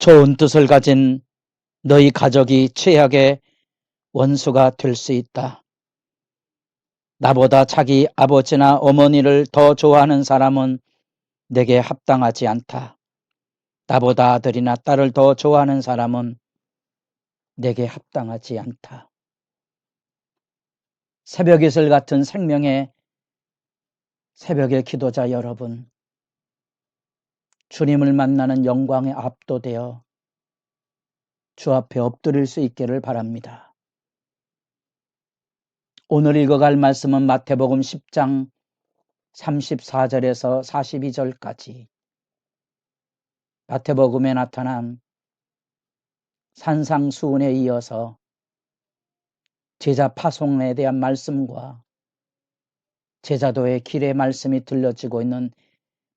좋은 뜻을 가진 너희 가족이 최악의 원수가 될 수 있다. 나보다 자기 아버지나 어머니를 더 좋아하는 사람은 내게 합당하지 않다. 나보다 아들이나 딸을 더 좋아하는 사람은 내게 합당하지 않다. 새벽 이슬 같은 생명의 새벽의 기도자 여러분, 주님을 만나는 영광에 압도되어 주 앞에 엎드릴 수 있기를 바랍니다. 오늘 읽어갈 말씀은 마태복음 10장 34절에서 42절까지 마태복음에 나타난 산상수훈에 이어서 제자 파송에 대한 말씀과 제자도의 길의 말씀이 들려지고 있는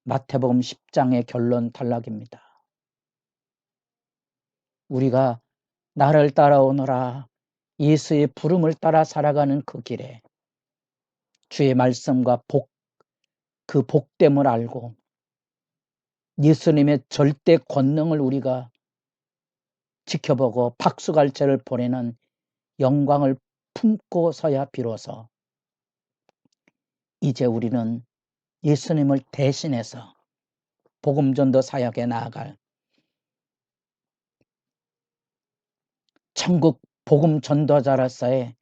마태복음 10장의 결론 단락입니다. 우리가 나를 따라오너라 예수의 부름을 따라 살아가는 그 길에 주의 말씀과 복, 그 복됨을 알고 예수님의 절대 권능을 우리가 지켜보고 박수갈채를 보내는 영광을 품고 서야 비로소 이제 우리는 예수님을 대신해서 복음전도 사역에 나아갈 천국 복음 전도자로서의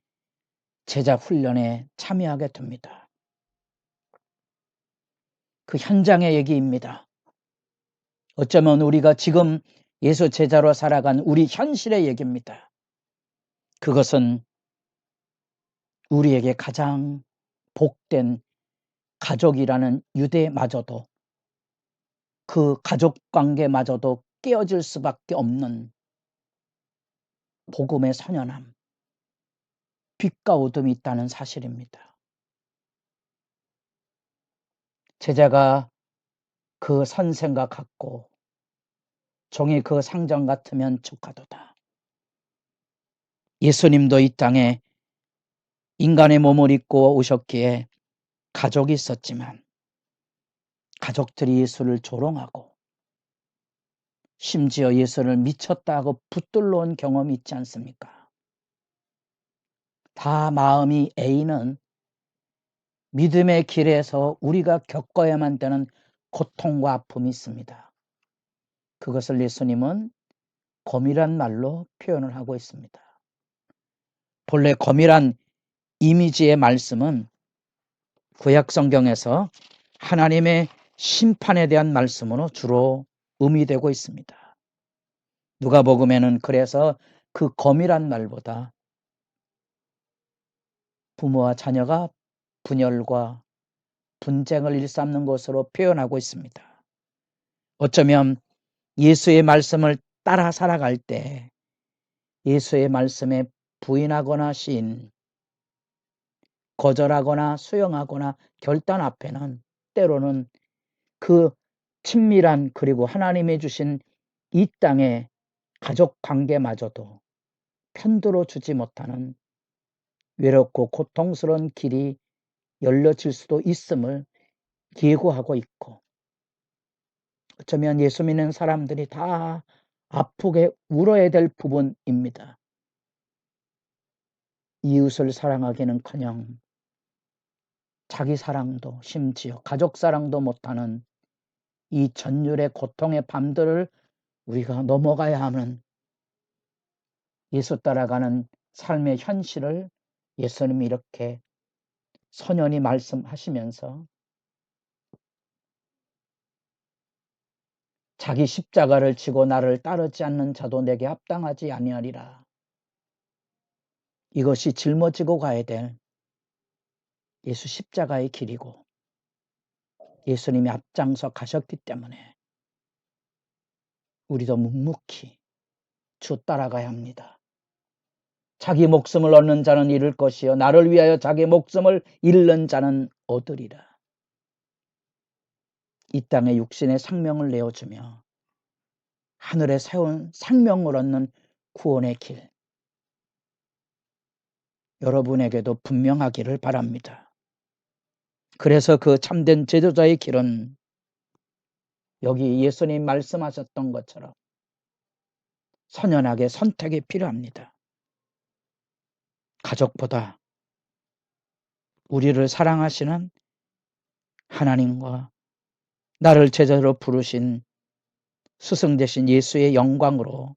제자 훈련에 참여하게 됩니다. 그 현장의 얘기입니다. 어쩌면 우리가 지금 예수 제자로 살아간 우리 현실의 얘기입니다. 그것은 우리에게 가장 복된 가족이라는 유대마저도 그 가족 관계마저도 깨어질 수밖에 없는 복음의 선연함, 빛과 어둠이 있다는 사실입니다. 제자가 그 선생과 같고 종이 그 상정 같으면 축하도다. 예수님도 이 땅에 인간의 몸을 입고 오셨기에 가족이 있었지만 가족들이 예수를 조롱하고 심지어 예수를 미쳤다고 붙들러 온 경험이 있지 않습니까? 다 마음이 A는 믿음의 길에서 우리가 겪어야만 되는 고통과 아픔이 있습니다. 그것을 예수님은 검이란 말로 표현을 하고 있습니다. 본래 검이란 이미지의 말씀은 구약 성경에서 하나님의 심판에 대한 말씀으로 주로 의미되고 있습니다. 누가복음에는 그래서 그 검이란 말보다 부모와 자녀가 분열과 분쟁을 일삼는 것으로 표현하고 있습니다. 어쩌면 예수의 말씀을 따라 살아갈 때 예수의 말씀에 부인하거나 시인, 거절하거나 수용하거나 결단 앞에는 때로는 그 친밀한 그리고 하나님이 주신 이 땅의 가족 관계마저도 편들어 주지 못하는 외롭고 고통스러운 길이 열려질 수도 있음을 예고하고 있고 어쩌면 예수 믿는 사람들이 다 아프게 울어야 될 부분입니다. 이웃을 사랑하기는커녕 자기 사랑도 심지어 가족 사랑도 못하는 이 전율의 고통의 밤들을 우리가 넘어가야 하는 예수 따라가는 삶의 현실을 예수님이 이렇게 선연히 말씀하시면서 자기 십자가를 지고 나를 따르지 않는 자도 내게 합당하지 아니하리라. 이것이 짊어지고 가야 될 예수 십자가의 길이고 예수님이 앞장서 가셨기 때문에 우리도 묵묵히 주 따라가야 합니다. 자기 목숨을 얻는 자는 잃을 것이요 나를 위하여 자기 목숨을 잃는 자는 얻으리라. 이 땅에 육신의 생명을 내어주며 하늘에 세운 생명을 얻는 구원의 길 여러분에게도 분명하기를 바랍니다. 그래서 그 참된 제도자의 길은 여기 예수님 말씀하셨던 것처럼 선연하게 선택이 필요합니다. 가족보다 우리를 사랑하시는 하나님과 나를 제자로 부르신 스승 되신 예수의 영광으로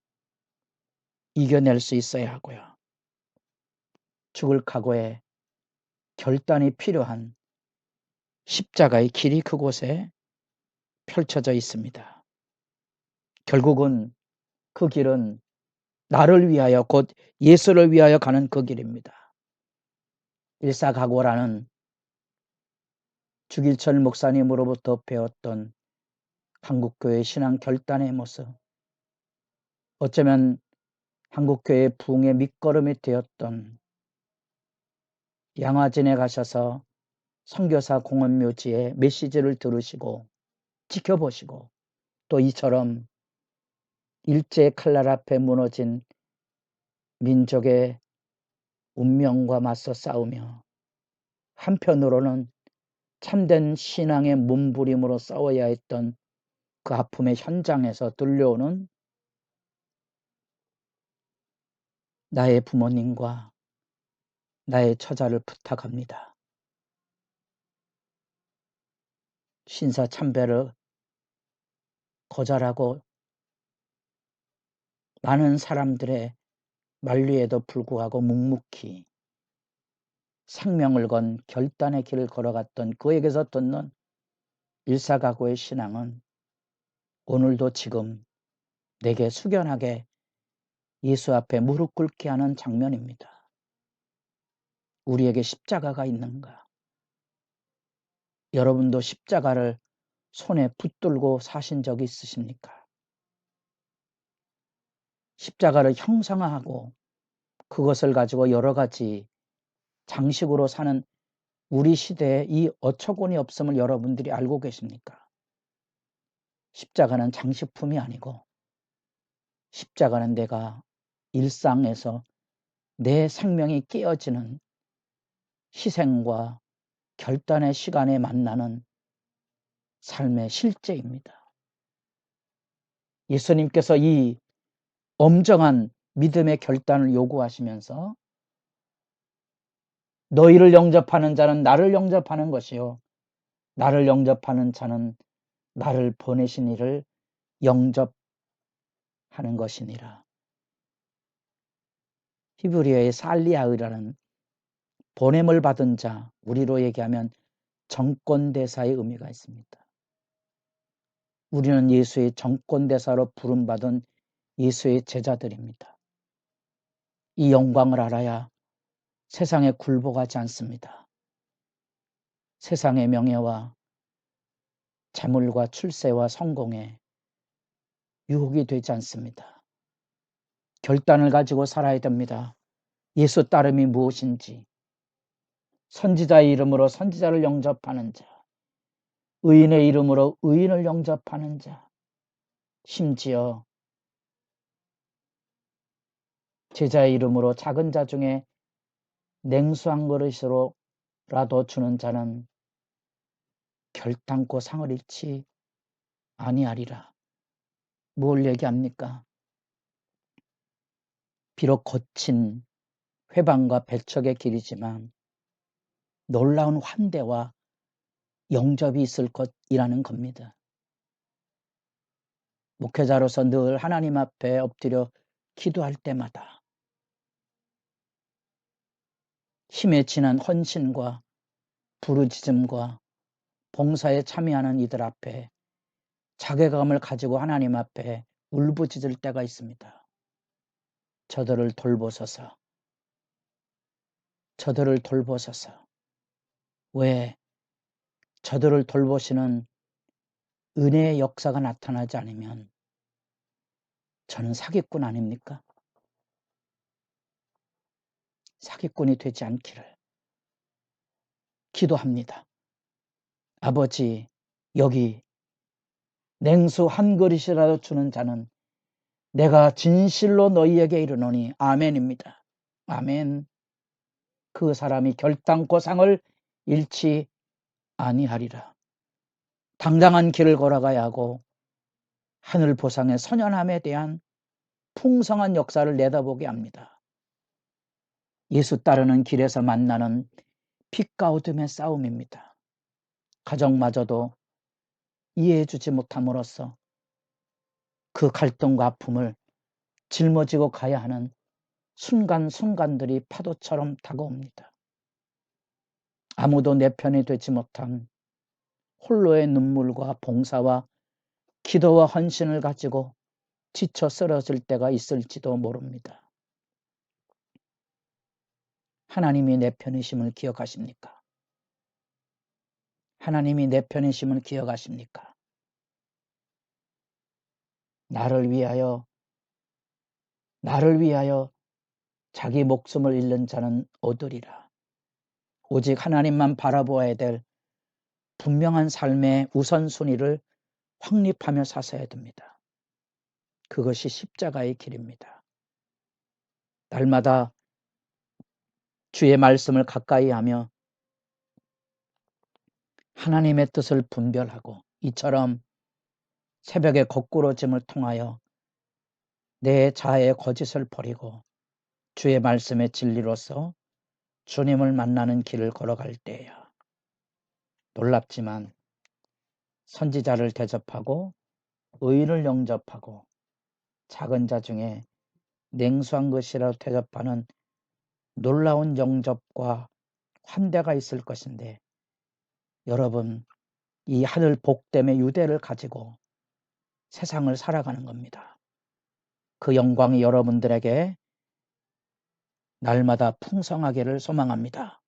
이겨낼 수 있어야 하고요. 죽을 각오에 결단이 필요한 십자가의 길이 그곳에 펼쳐져 있습니다. 결국은 그 길은 나를 위하여 곧 예수를 위하여 가는 그 길입니다. 일사각오라는 주길철 목사님으로부터 배웠던 한국교회 신앙 결단의 모습. 어쩌면 한국교회 부흥의 밑거름이 되었던 양화진에 가셔서 선교사 공원묘지에 메시지를 들으시고 지켜보시고 또 이처럼 일제 칼날 앞에 무너진 민족의 운명과 맞서 싸우며 한편으로는 참된 신앙의 몸부림으로 싸워야 했던 그 아픔의 현장에서 들려오는 나의 부모님과 나의 처자를 부탁합니다. 신사 참배를 거절하고 많은 사람들의 만류에도 불구하고 묵묵히 생명을 건 결단의 길을 걸어갔던 그에게서 듣는 일사각오의 신앙은 오늘도 지금 내게 숙연하게 예수 앞에 무릎 꿇게 하는 장면입니다. 우리에게 십자가가 있는가? 여러분도 십자가를 손에 붙들고 사신 적이 있으십니까? 십자가를 형상화하고 그것을 가지고 여러 가지 장식으로 사는 우리 시대에 이 어처구니 없음을 여러분들이 알고 계십니까? 십자가는 장식품이 아니고 십자가는 내가 일상에서 내 생명이 깨어지는 희생과 결단의 시간에 만나는 삶의 실제입니다. 예수님께서 이 엄정한 믿음의 결단을 요구하시면서 너희를 영접하는 자는 나를 영접하는 것이요. 나를 영접하는 자는 나를 보내신 이를 영접하는 것이니라. 히브리어의 살리아의라는 보냄을 받은 자, 우리로 얘기하면 정권대사의 의미가 있습니다. 우리는 예수의 정권대사로 부름받은 예수의 제자들입니다. 이 영광을 알아야 세상에 굴복하지 않습니다. 세상의 명예와 재물과 출세와 성공에 유혹이 되지 않습니다. 결단을 가지고 살아야 됩니다. 예수 따름이 무엇인지 선지자의 이름으로 선지자를 영접하는 자 의인의 이름으로 의인을 영접하는 자 심지어 제자의 이름으로 작은 자 중에 냉수 한 그릇으로라도 주는 자는 결단코 상을 잃지 아니하리라. 뭘 얘기합니까? 비록 거친 회방과 배척의 길이지만 놀라운 환대와 영접이 있을 것이라는 겁니다. 목회자로서 늘 하나님 앞에 엎드려 기도할 때마다 힘에 지난 헌신과 부르짖음과 봉사에 참여하는 이들 앞에 자괴감을 가지고 하나님 앞에 울부짖을 때가 있습니다. 저들을 돌보소서. 저들을 돌보소서. 왜 저들을 돌보시는 은혜의 역사가 나타나지 않으면 저는 사기꾼 아닙니까? 사기꾼이 되지 않기를 기도합니다. 아버지, 여기 냉수 한 그릇이라도 주는 자는 내가 진실로 너희에게 이르노니 아멘입니다. 아멘. 그 사람이 결단코 상을 잃지 아니하리라. 당당한 길을 걸어가야 하고 하늘 보상의 선연함에 대한 풍성한 역사를 내다보게 합니다. 예수 따르는 길에서 만나는 빛과 어둠의 싸움입니다. 가정마저도 이해해 주지 못함으로써 그 갈등과 아픔을 짊어지고 가야 하는 순간순간들이 파도처럼 다가옵니다. 아무도 내 편이 되지 못한 홀로의 눈물과 봉사와 기도와 헌신을 가지고 지쳐 쓰러질 때가 있을지도 모릅니다. 하나님이 내 편이심을 기억하십니까? 하나님이 내 편이심을 기억하십니까? 나를 위하여, 나를 위하여 자기 목숨을 잃는 자는 얻으리라. 오직 하나님만 바라보아야 될 분명한 삶의 우선순위를 확립하며 사셔야 됩니다. 그것이 십자가의 길입니다. 날마다 주의 말씀을 가까이 하며 하나님의 뜻을 분별하고 이처럼 새벽의 거꾸로짐을 통하여 내 자아의 거짓을 버리고 주의 말씀의 진리로서 주님을 만나는 길을 걸어갈 때야 놀랍지만 선지자를 대접하고 의인을 영접하고 작은 자 중에 냉수한 것이라 대접하는 놀라운 영접과 환대가 있을 것인데 여러분 이 하늘 복됨의 유대를 가지고 세상을 살아가는 겁니다. 그 영광이 여러분들에게 날마다 풍성하기를 소망합니다.